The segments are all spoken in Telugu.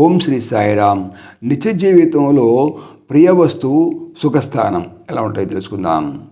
ఓం శ్రీ సాయిరామ్. నిత్య జీవితంలో ప్రియ వస్తువు సుఖస్థానం. ఎలా ఉంటాయో తెలుసుకుందాం.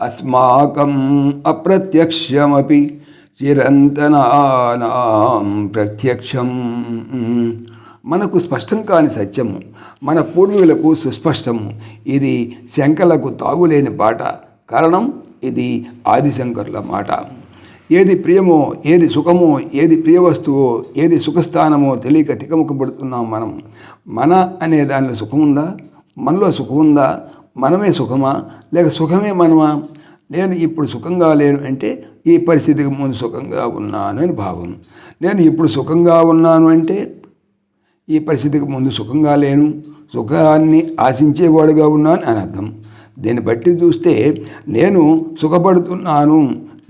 అస్మాకం అప్రత్యక్షమపి చిరంతనానాం ప్రత్యక్షం. మనకు స్పష్టం కాని సత్యము మన పూర్వీకులకు సుస్పష్టము. ఇది శంకలకు తాగులేని పాట కారణం ఇది ఆదిశంకరుల మాట. ఏది ప్రియమో ఏది సుఖమో ఏది ప్రియ వస్తువో ఏది సుఖస్థానమో తెలియక తికముఖపడుతున్నాం మనం. మన అనే దానిలో సుఖం ఉందా మనలో సుఖం ఉందా మనమే సుఖమా? లేక సుఖమే మనమా? నేను ఇప్పుడు సుఖంగా లేను అంటే ఈ పరిస్థితికి ముందు సుఖంగా ఉన్నాను అని భావం. నేను ఇప్పుడు సుఖంగా ఉన్నాను అంటే ఈ పరిస్థితికి ముందు సుఖంగా లేను. సుఖాన్ని ఆశించేవాడుగా ఉన్నాను అని అర్థం. దీన్ని బట్టి చూస్తే నేను సుఖపడుతున్నాను.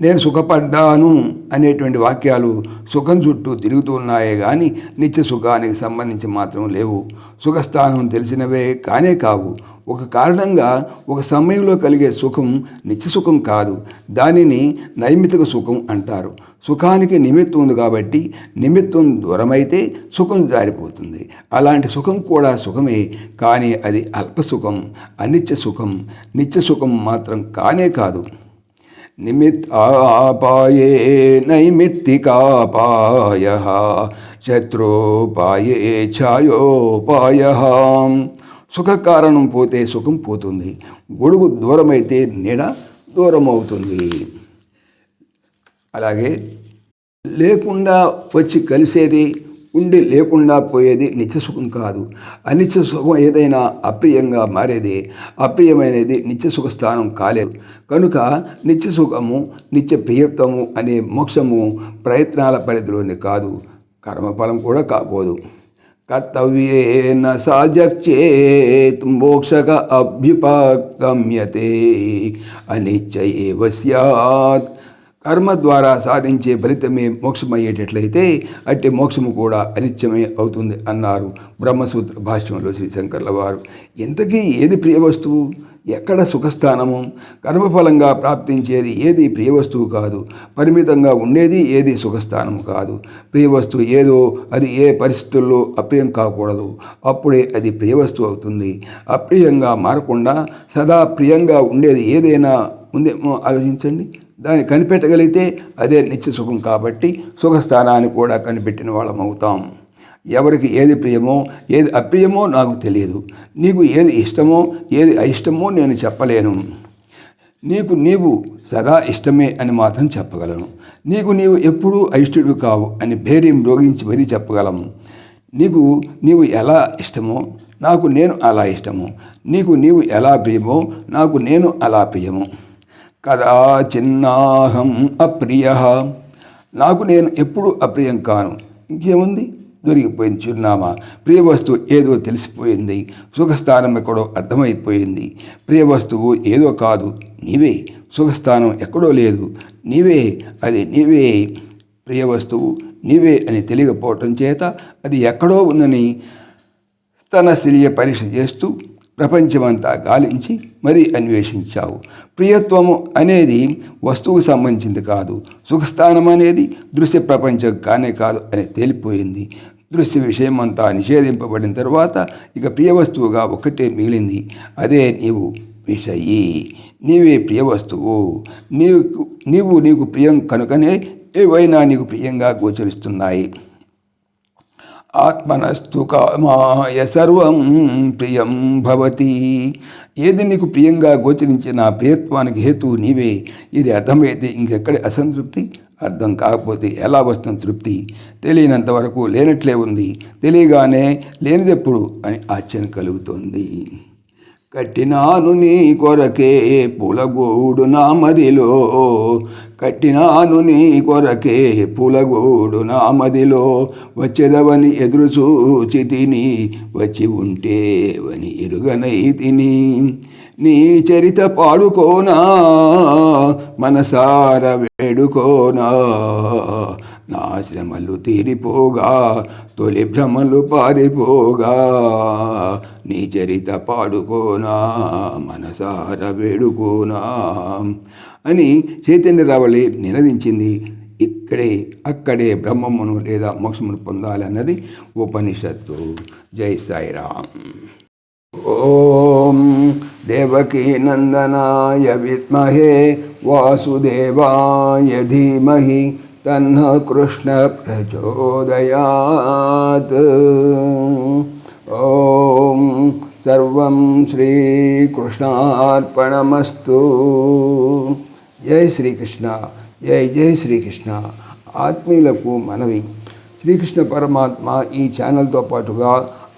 నేను సుఖపడ్డాను అనేటువంటి వాక్యాలు సుఖం చుట్టూ తిరుగుతూ ఉన్నాయే కానీ నిత్య సుఖానికి సంబంధించి మాత్రం లేవు. సుఖస్థానం తెలిసినవే కానే కావు. ఒక కారణంగా ఒక సమయంలో కలిగే సుఖం నిత్య సుఖం కాదు. దానిని నైమితిక సుఖం అంటారు. సుఖానికి నిమిత్తం ఉంది కాబట్టి నిమిత్తం దూరమైతే సుఖం జారిపోతుంది. అలాంటి సుఖం కూడా సుఖమే కానీ అది అల్ప సుఖం అనిత్య సుఖం. నిత్య సుఖం మాత్రం కానే కాదు. నిమిత్తాపాయే నైమిత్తికాపాయ శత్రుపాయే ఛాయోపాయ సుఖ కారణం పోతే సుఖం పోతుంది గొడుగు దూరమైతే నీడ దూరం అవుతుంది అలాగే లేకుండా వచ్చి కలిసేది ఉండి లేకుండా పోయేది నిత్య సుఖం కాదు. అనిత్య సుఖం ఏదైనా అప్రియంగా మారేది అప్రియమైనది నిత్య సుఖ స్థానం కాలేదు. కనుక నిత్య సుఖము నిత్య ప్రియత్వము అనే మోక్షము ప్రయత్నాల పరిధిలోని కాదు. కర్మఫలం కూడా కాపోదు కర్తవ్యేన సాజక్చేత్ మోక్షక అభ్యుపగమ్యతే. అనిత్య ఏవ కర్మ ద్వారా సాధించే ఫలితమే మోక్షమయ్యేటట్లయితే అట్టి మోక్షము కూడా అనిత్యమే అవుతుంది అన్నారు బ్రహ్మసూత్ర భాష్యంలో శ్రీ శంకర్ల వారు. ఇంతకీ ఏది ప్రియ వస్తువు? ఎక్కడ సుఖస్థానము? కర్మఫలంగా ప్రాప్తించేది ఏది ప్రియ వస్తువు కాదు. పరిమితంగా ఉండేది ఏది సుఖస్థానము కాదు. ప్రియ వస్తువు ఏదో అది ఏ పరిస్థితుల్లో అప్రియం కాకూడదు. అప్పుడే అది ప్రియ వస్తువు అవుతుంది. అప్రియంగా మారకుండా సదా ప్రియంగా ఉండేది ఏదైనా ఉందేమో ఆలోచించండి. దాన్ని కనిపెట్టగలిగితే అదే నిత్య సుఖం కాబట్టి సుఖస్థానాన్ని కూడా కనిపెట్టిన వాళ్ళం అవుతాం. ఎవరికి ఏది ప్రియమో ఏది అప్రియమో నాకు తెలియదు. నీకు ఏది ఇష్టమో ఏది అయిష్టమో నేను చెప్పలేను. నీకు నీవు సదా ఇష్టమే అని మాత్రం చెప్పగలను. నీకు నీవు ఎప్పుడూ అయిష్టుడు కావు అని భేర్యం రోగించి మరీ చెప్పగలము నీకు నీవు ఎలా ఇష్టమో నాకు నేను అలా ఇష్టము. నీకు నీవు ఎలా ప్రియమో నాకు నేను అలా ప్రియము. కదా చిన్నాహం అప్రియ. నాకు నేను ఎప్పుడు అప్రియం కాను. ఇంకేముంది? దొరికిపోయింది చిరునామా. ప్రియ వస్తువు ఏదో తెలిసిపోయింది. సుఖస్థానం ఎక్కడో అర్థమైపోయింది. ప్రియ వస్తువు ఏదో కాదు. నీవే. సుఖస్థానం ఎక్కడో లేదు. నీవే. అది నీవే. ప్రియ వస్తువు నీవే అని తెలియకపోవటం చేత అది ఎక్కడో ఉందని తన పరీక్ష చేస్తూ ప్రపంచమంతా గాలించి మరీ అన్వేషించావు. ప్రియత్వము అనేది వస్తువుకు సంబంధించింది కాదు. సుఖస్థానం అనేది దృశ్య ప్రపంచం కానే కాదు అని తేలిపోయింది. దృశ్య విషయం అంతా నిషేధింపబడిన తర్వాత ఇక ప్రియ వస్తువుగా ఒకటే మిగిలింది. అదే నీవు విషయి. నీవే ప్రియ వస్తువు. నీవు నీవు నీకు ప్రియం కనుకనే ఏవైనా నీకు ప్రియంగా గోచరిస్తున్నాయి. ఆత్మనస్తు కామాయ సర్వం ప్రియం భవతి. ఏది నీకు ప్రియంగా గోచరించిన ప్రియత్వానికి హేతువు నీవే. ఇది అర్థమైతే ఇంకెక్కడ అసంతృప్తి? అర్థం కాకపోతే ఎలా వస్తుంది తృప్తి? తెలియనంత వరకు లేనట్లే ఉంది. తెలియగానే లేనిదెప్పుడు అని ఆశ్చర్యం కలుగుతోంది. కట్టినాను నీ కొరకే పులగూడు నా మదిలో. కట్టినాను నీ కొరకే పులగూడు నా మదిలో. వచ్చేదవని ఎదురు చూచి తిని వచ్చి ఉంటేవని ఎరుగనై తిని. నీ చరిత పాడుకోనా మనసార వేడుకోనా. నా శ్రమలు తీరిపోగా తొలి భ్రమలు పారిపోగా నీ చరిత పాడుకోనా మనసార వేడుకోనా అని చైతన్యరావళి నినదించింది. ఇక్కడే అక్కడే బ్రహ్మమును లేదా మోక్షమును పొందాలన్నది ఉపనిషత్తు. జై సాయిరామ్. ఓం దేవకీ నందనాయ విద్మహే వాసుదేవాయ ధీమహి తన్న కృష్ణ ప్రచోదయాత్ ఓం సర్వం శ్రీకృష్ణార్పణమస్తు జై శ్రీకృష్ణ జై జై శ్రీకృష్ణ ఆత్మీయులకు మనవి శ్రీకృష్ణ పరమాత్మ ఈ ఛానల్తో పాటుగా